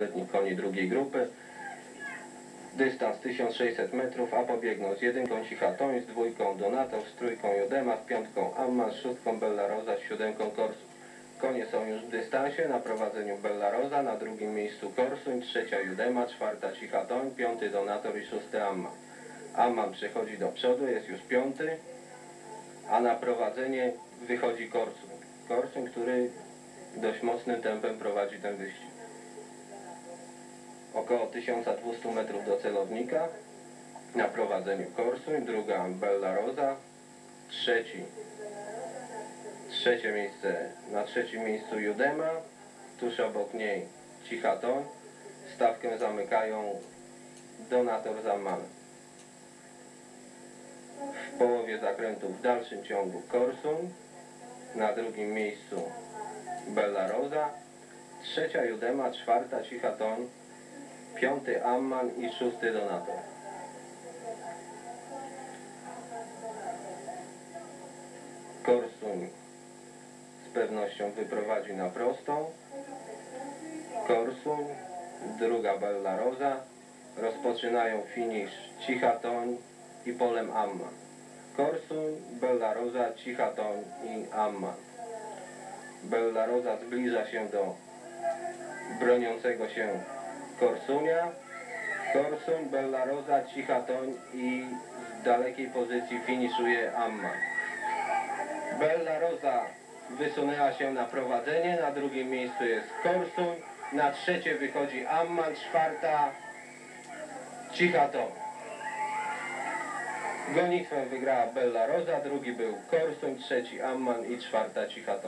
letnich koni drugiej grupy. Dystans 1600 metrów, a pobiegną z jedynką Cicha Toń, z dwójką Donatow, z trójką Jodema, z piątką Amman, z szóstką Bella Rosa, z siódemką Korsu. Konie są już w dystansie, na prowadzeniu Bella Rosa, na drugim miejscu Korsuń, trzecia Judema, czwarta Cicha Toń, piąty Donator i szósty Amman. Amman przechodzi do przodu, jest już piąty, a na prowadzenie wychodzi Korsuń. Korsuń, który dość mocnym tempem prowadzi ten wyścig około 1200 metrów do celownika. Na prowadzeniu Korsuń, druga Bella Rosa, trzeci, trzecie miejsce, na trzecim miejscu Judema, tuż obok niej Cicha Toń. Stawkę zamykają Donator Zamman. W połowie zakrętu w dalszym ciągu Korsuń, na drugim miejscu Bella Rosa, trzecia Judema, czwarta Cicha Toń, piąty Amman i szósty Donator. Korsuń z pewnością wyprowadzi na prostą. Korsuń, druga Bella Rosa. Rozpoczynają finisz Cicha Toń i Polem Amman. Korsuń, Bella Rosa, Cicha Toń i Amman. Bella Rosa zbliża się do broniącego się Korsunia, Korsuń, Bella Rosa, Cicha Toń i z dalekiej pozycji finiszuje Amman. Bella Rosa wysunęła się na prowadzenie, na drugim miejscu jest Korsuń, na trzecie wychodzi Amman, czwarta Cicha Toń. Gonitwę wygrała Bella Rosa, drugi był Korsuń, trzeci Amman i czwarta Cicha Toń.